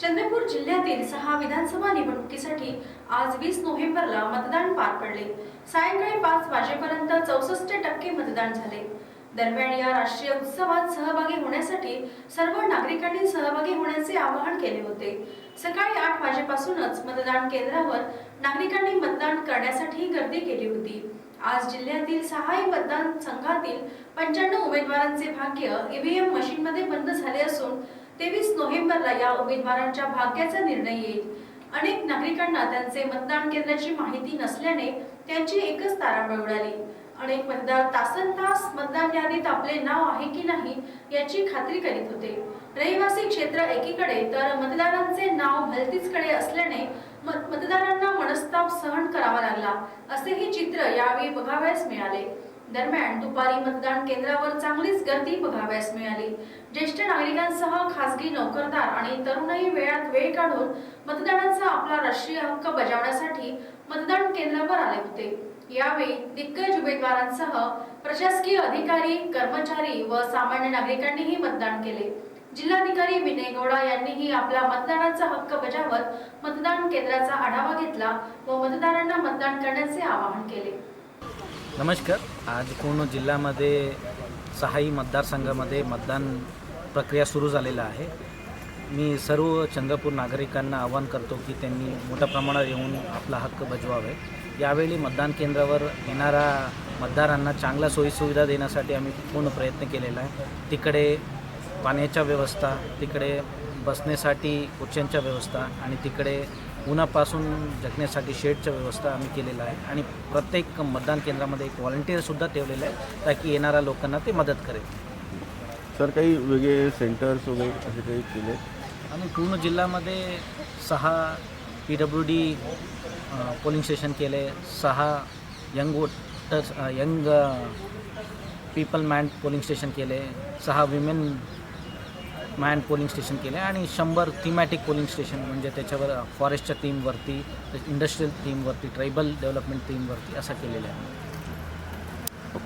चंद्रपूर जिल्ह्यातील सहा विधानसभा निवडणुकीसाठी आज वीस नोव्हेंबरला मतदान पार पडले. सायंकाळी पाच वाजेपर्यंत चौसष्ट टक्के मतदान झाले. दरम्यान या राष्ट्रीय उत्सवात सहभागी होण्यासाठी सर्व नागरिकांनी सहभागी होण्याचे आवाहन केले होते. सकाळी आठ वाजेपासूनच मतदान केंद्रावर नागरिकांनी मतदान करण्यासाठी गर्दी केली होती. आज जिल्ह्यातील सहाही मतदान संघातील पंच्याण्णव उमेदवारांचे भाग्य ईव्हीएम मशीनमध्ये बंद झाले असून तेवीस नोव्हेंबरला या उमेदवारांच्या भाग्याचा निर्णय येईल. अनेक नागरिकांना त्यांचे मतदान केंद्राची माहिती नसल्याने त्यांची एकच तारांबळ उडाली. अनेक मतदार तासन तास मतदान यादीत आपले नाव आहे की नाही याची खात्री करीत होते. रहिवासी क्षेत्र एकीकडे तर मतदारांचे नाव भलतीचकडे असल्याने मत- मतदारांना मनस्ताप सहन करावा लागला असेही चित्र यावेळी बघावयास मिळाले. दरम्यान दुपारी मतदान केंद्रावर चांगलीच गर्दी बघावयास मिळाली. ज्येष्ठ नागरिकांसह खासगी नोकरदार आणि तरुणही वेळात वेळ काढून मतदानाचा आपला राष्ट्रीय हक्क बजावण्यासाठी मतदान केंद्रावर आले होते. यावेळी दिग्गज उमेदवारांसह प्रशासकीय अधिकारी कर्मचारी व सामान्य नागरिकांनीही मतदान केले. जिल्हाधिकारी विनय गौडा यांनीही आपला मतदानाचा हक्क बजावत मतदान केंद्राचा आढावा घेतला व मतदारांना मतदान करण्याचे आवाहन केले. नमस्कार. आज पूर्ण जिल्ह्यामध्ये सहाही मतदारसंघामध्ये मतदान प्रक्रिया सुरू झालेला आहे. मी सर्व चंद्रपूर नागरिकांना आवाहन करतो की त्यांनी मोठ्या प्रमाणात येऊन आपला हक्क बजवावे. यावेळी मतदान केंद्रावर येणाऱ्या मतदारांना चांगल्या सोयीसुविधा देण्यासाठी आम्ही पूर्ण प्रयत्न केलेला आहे. तिकडे पाण्याच्या व्यवस्था तिकडे बसण्यासाठी उच्चांच्या व्यवस्था आणि तिकडे उन्हापासून जगण्यासाठी शेडच्या व्यवस्था आम्ही केलेलं आहे. आणि प्रत्येक मतदान केंद्रामध्ये एक व्हॉलंटिअरसुद्धा ठेवलेलं आहे ताकी येणाऱ्या लोकांना ते मदत करेल. सर काही वेगळे सेंटर्स वगैरे असे काही केले? आणि पूर्ण जिल्ह्यामध्ये सहा P W D polling station केले सहा young voters young people man polling station केले सहा विमेन मॅन पोलिंग स्टेशन केले आणि शंभर थीमॅटिक पोलिंग स्टेशन म्हणजे त्याच्यावर फॉरेस्टच्या थीमवरती इंडस्ट्रीयल थीमवरती ट्रायबल डेव्हलपमेंट थीमवरती असं केलेलं आहे.